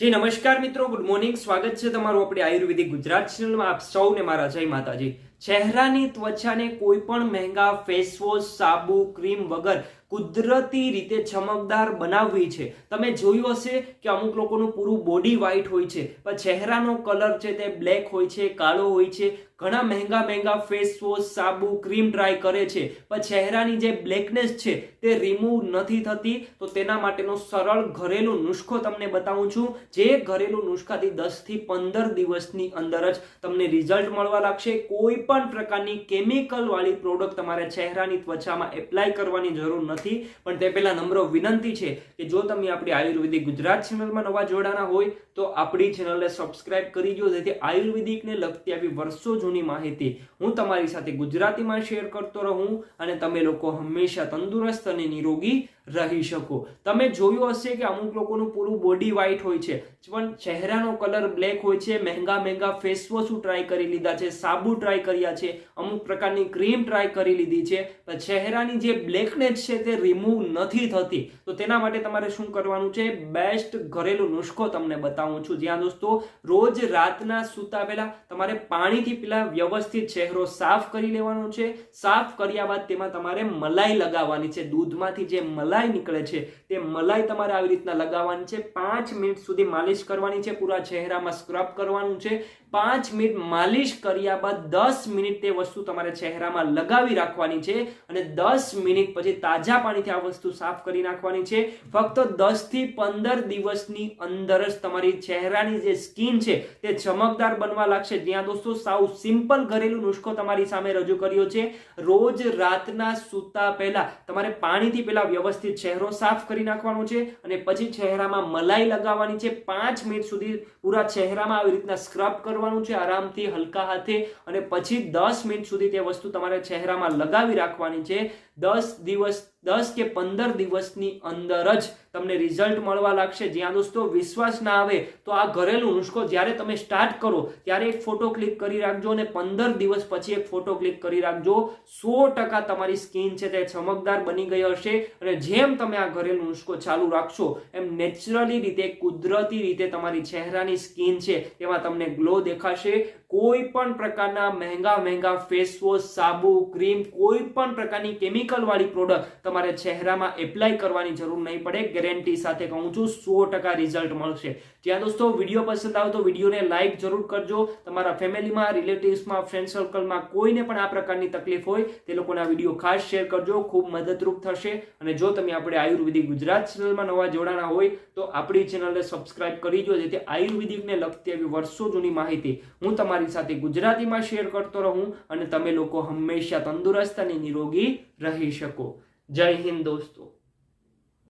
જી, નમસ્કાર મિત્રો good morning સ્વાગત છે તમારું આપણી આયુર્વેદિક ગુજરાત ચેનલમાં આપ સૌને મારા જય માતાજી. ચહેરાની ત્વચાને કોઈ પણ મહેંગા ફેસ વોશ સાબુ ક્રીમ વગર કુદરતી રીતે ચમકદાર બનાવવી છે. તમે જોયું હશે કે અમુક લોકોનું પૂરું બોડી વ્હાઇટ હોય છે, પણ ચહેરાનો કલર છે તે બ્લેક હોય છે, કાળો હોય છે. ઘણા મહેંગા મહેંગા ફેસ વોશ સાબુ ક્રીમ ટ્રાય કરે છે, પણ ચહેરાની જે બ્લેકનેસ છે તે રિમૂવ નથી થતી. તો તેના માટેનો સરળ ઘરેલું નુસ્ખો તમને બતાવું છું, જે ઘરેલું નુસ્ખાથી દસથી પંદર દિવસની અંદર જ તમને રિઝલ્ટ મળવા લાગશે. કોઈ પણ પ્રકારની કેમિકલવાળી પ્રોડક્ટ તમારે ચહેરાની ત્વચામાં એપ્લાય કરવાની જરૂર નથી. પણ તે પહેલા નમ્ર વિનંતી છે કે જો તમે આપણી આયુર્વેદિક ગુજરાત ચેનલમાં નવા જોડાના હોય, તો આપણી ચેનલને સબસ્ક્રાઇબ કરી દો. જેથી આયુર્વેદિકને લગતી આવી વર્ષો જૂની માહિતી હું તમારી સાથે ગુજરાતીમાં શેર કરતો રહું અને તમે લોકો હંમેશા તંદુરસ્ત અને નિરોગી રહી શકો. તમે જોયું હશે કે અમુક લોકોનું પૂરું બોડી વ્હાઇટ હોય છે, પણ ચહેરાનો કલર બ્લેક હોય છે, મહેંગા મહેંગા ફેસ વોશ ટ્રાય કરી લીધા છે, સાબુ ટ્રાય કર્યા છે, અમુક પ્રકારની ક્રીમ ટ્રાય કરી લીધી છે, પણ ચહેરાની જે બ્લેકનેસ છે તે રિમૂવ નથી થતી. તો તેના માટે તમારે શું કરવાનું છે? બેસ્ટ ઘરેલું નુસ્ખો તમને બતાવું છું. જ્યાં દોસ્તો, રોજ રાતના સૂતા પહેલા તમારે પાણીથી પેલા વ્યવસ્થિત ચહેરો સાફ કરી લેવાનો છે. સાફ કર્યા બાદ તેમાં તમારે મલાઈ લગાવવાની છે. દૂધમાંથી જે મલાઈ નીકળે છે. તે મલાઈ તમારે આવી રીતના લગાવવાની છે. પાંચ મિનિટ સુધી માલિશ કરવાની છે. પૂરા ચહેરામાં સ્ક્રબ કરવાનું છે. પાંચ મિનિટ માલિશ કર્યા બાદ દસ મિનિટ તે વસ્તુ તમારે ચહેરામાં લગાવી રાખવાની છે અને દસ મિનિટ પછી તાજા પાણીથી આ વસ્તુ સાફ કરી નાખવાની છે. ફક્ત દસથી પંદર દિવસની અંદર જ તમારી ચહેરાની જે સ્કિન છે તે ચમકદાર બનવા લાગશે. જ્યાં દોસ્તો સાવ સિમ્પલ ઘરેલું નુસ્ખો તમારી સામે રજૂ કર્યો છે. રોજ રાતના સૂતા પહેલા તમારે પાણીથી પહેલા વ્યવસ્થિત ચહેરો સાફ કરી નાખવાનો છે અને પછી ચહેરામાં મલાઈ લગાવવાની છે. પાંચ મિનિટ સુધી પૂરા ચહેરામાં આવી રીતના સ્ક્રબ કરવાનું છે આરામથી, હલકા હાથે અને પછી દસ મિનિટ સુધી તે વસ્તુ તમારે ચહેરામાં લગાવી રાખવાની છે. દસ દિવસ દસ કે પંદર દિવસની અંદર જ તમને રિઝલ્ટ મળવા લાગશે. જ્યાં દોસ્તો વિશ્વાસ ના આવે તો આ ઘરેલું નુસ્ખો જ્યારે તમે સ્ટાર્ટ કરો, ત્યારે એક ફોટો ક્લિક કરી રાખજો અને પંદર દિવસ પછી એક ફોટો ક્લિક કરી રાખજો. સો ટકા તમારી સ્કિન છે તે ચમકદાર બની ગઈ હશે અને જેમ તમે આ ઘરેલું નુસ્ખો ચાલુ રાખશો, એમ નેચરલી રીતે, કુદરતી રીતે તમારી ચહેરાની સ્કિન છે તેમાં તમને ગ્લો દેખાશે. કોઈ પણ પ્રકારના મહેંગા મહેંગા ફેસ વોશ સાબુ ક્રીમ કોઈ પણ પ્રકારની કેમિકલ વાળી પ્રોડક્ટ તમારે ચહેરામાં એપ્લાય કરવાની જરૂર નહીં પડે. ગેરંટી સાથે કહું છું, સો ટકા રિઝલ્ટ મળશે. ત્યાં દોસ્તો, વીડિયો પસંદ આવે તો વિડીયોને લાઇક જરૂર કરજો. તમારા ફેમિલીમાં રિલેટિવ્સમાં ફ્રેન્ડ સર્કલમાં કોઈને પણ આ પ્રકારની તકલીફ હોય, તે લોકોના વીડિયો ખાસ શેર કરજો. ખૂબ મદદરૂપ થશે. અને જો તમે આપણે આયુર્વેદિક ગુજરાત ચેનલમાં નવા જોડાણા હોય, તો આપણી ચેનલને સબસ્ક્રાઇબ કરી દો, જેથી આયુર્વેદિકને લગતી એવી વર્ષો જૂની માહિતી હું તમારી સાથે ગુજરાતીમાં શેર કરતો રહું અને તમે લોકો હંમેશા તંદુરસ્ત અને નિરોગી રહી શકો. જય હિન્દ દોસ્તો.